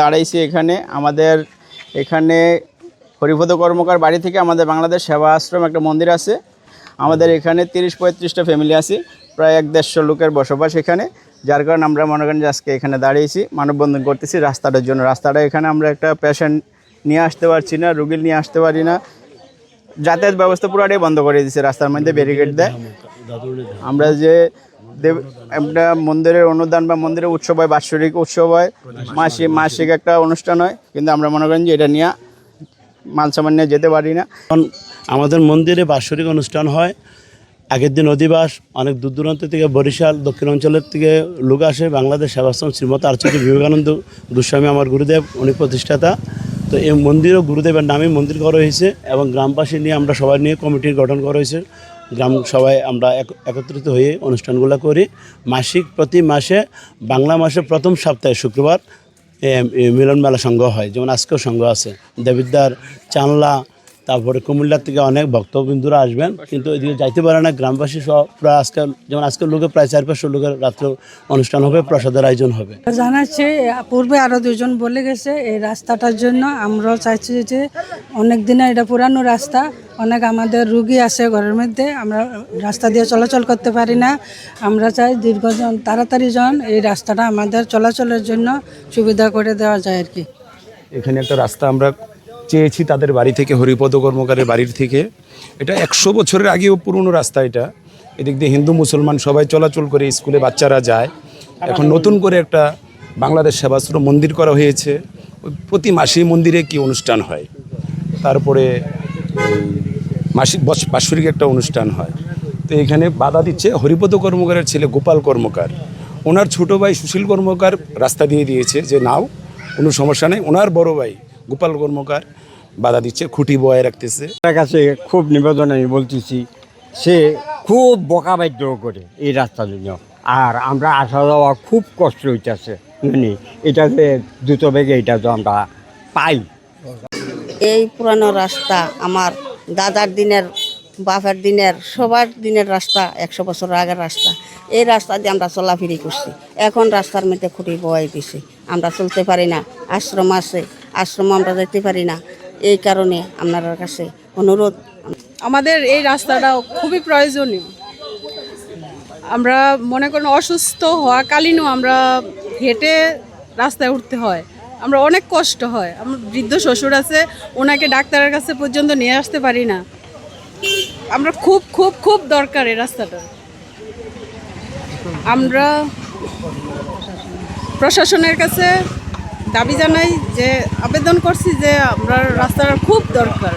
দাঁড়াইছি এখানে। আমাদের এখানে হরিপদ কর্মকার বাড়ি থেকে আমাদের বাংলাদেশ সেবা আশ্রম একটা মন্দির আছে। আমাদের এখানে তিরিশ পঁয়ত্রিশটা ফ্যামিলি আছে প্রায় এক দেড়শো লোকের বসবাস এখানে। যার কারণে আমরা মনে করেন যে আজকে এখানে দাঁড়িয়েছি মানববন্ধন করতেছি রাস্তাটার জন্য। রাস্তাটা এখানে আমরা একটা পেশেন্ট নিয়ে আসতে পারছি না রুগী নিয়ে আসতে পারি না। যাতায়াত ব্যবস্থা পুরোটাই বন্ধ করে দিয়েছে রাস্তার মধ্যে ব্যারিকেড দেয়। আমরা যে দেব একটা মন্দিরের অনুদান বা মন্দিরের উৎসব হয়, বাৎসরিক উৎসব হয়, মাসিক মাসিক একটা অনুষ্ঠান হয়। কিন্তু আমরা মনে করেন যে এটা নিয়ে মাল সামান নিয়ে যেতে পারি না। আমাদের মন্দিরে বাৎসরিক অনুষ্ঠান হয়। আগের দিন অধিবাস, অনেক দূর দূরান্ত থেকে বরিশাল, দক্ষিণ অঞ্চলের থেকে লোক আসে। বাংলাদেশ সেবাশ্রম শ্রীমত আচার্য বিবেকানন্দ গোস্বামী আমার গুরুদেব, উনি প্রতিষ্ঠাতা। তো এই মন্দিরও গুরুদেবের নামে মন্দির করা হয়েছে এবং গ্রামবাসী নিয়ে আমরা সবাই নিয়ে কমিটির গঠন করা হয়েছে। গ্রাম সবাই আমরা এক- একত্রিত হয়ে অনুষ্ঠানগুলো করি। মাসিক প্রতি মাসে, বাংলা মাসের প্রথম সপ্তাহে শুক্রবার মিলন মেলা সংঘ হয়। যেমন আজকেও সংঘ আছে। দেবিদ্দার চানলা, তারপরে কুমিল্লার থেকে অনেক ভক্তবিন্দুরা আসবেন। কিন্তু এদিকে যাইতে পারে না। গ্রামবাসী সব প্রায় আজকে, যেমন আজকের লোকে প্রায় চার পাঁচশো লোকের রাত্রে অনুষ্ঠান হবে, প্রসাদের আয়োজন হবে। জানাচ্ছি পূর্বে আরও দুজন বলে গেছে, এই রাস্তাটার জন্য আমরাও চাইছি যে অনেক দিনে এটা পুরানো রাস্তা। অনেক আমাদের রুগী আছে ঘরের মধ্যে, আমরা রাস্তা দিয়ে চলাচল করতে পারি না। আমরা চাই দীর্ঘজন, তাড়াতাড়ি জন এই রাস্তাটা আমাদের চলাচলের জন্য সুবিধা করে দেওয়া যায় আর কি। এখানে একটা রাস্তা আমরা চেয়েছি তাদের বাড়ি থেকে, হরিপদ কর্মকারের বাড়ির থেকে। এটা একশো বছরের আগেও পুরনো রাস্তা এটা। এদিক দিয়ে হিন্দু, মুসলমান সবাই চলাচল করে, স্কুলে বাচ্চারা যায়। এখন নতুন করে একটা বাংলাদেশ সেবাশ্রম মন্দির করা হয়েছে। প্রতি মাসে মন্দিরে কি অনুষ্ঠান হয়? তারপরে মাসিক বাৎসরিক একটা অনুষ্ঠান হয়। তো এখানে বাধা দিচ্ছে হরিপদ কর্মকারের ছেলে গোপাল কর্মকার। ওনার ছোট ভাই সুশীল কর্মকার রাস্তা দিয়ে দিয়েছে যে, নাও, কোনো সমস্যা নেই। ওনার বড় ভাই গোপাল কর্মকার বাধা দিচ্ছে, খুঁটি বয়ে রাখতেছে। তার কাছে খুব নিবেদন আমি বলতেছি, সে খুব বকাবাদ্য করে এই রাস্তার জন্য। আর আমরা আসা যাওয়া খুব কষ্ট হইতেছে মানে এটা যে দ্রুত বেগে এটা তো আমরা পাই। এই পুরানো রাস্তা আমার দাদার দিনের, বাপের দিনের, সবার দিনের রাস্তা, একশো বছর আগের রাস্তা। এই রাস্তা দিয়ে আমরা চলাফেরি করছি। এখন রাস্তার মধ্যে খুঁটি বয়ে দিছি আমরা চলতে পারি না, আশ্রম আছে, আশ্রম আমরা যেতে পারি না। এই কারণে আপনার কাছে অনুরোধ। আমাদের এই রাস্তাটা খুবই প্রয়োজনীয়। আমরা মনে করেন অসুস্থ হওয়াকালীনও আমরা হেঁটে রাস্তায় উঠতে হয়। আমরা অনেক কষ্ট হয়। আমার বৃদ্ধ শ্বশুর আছে, ওনাকে ডাক্তারের কাছে পর্যন্ত নিয়ে আসতে পারি না। আমরা খুব খুব খুব দরকার এই রাস্তাটা। আমরা প্রশাসনের কাছে দাবি জানাই যে, আবেদন করছি যে আমরা রাস্তাটা খুব দরকার।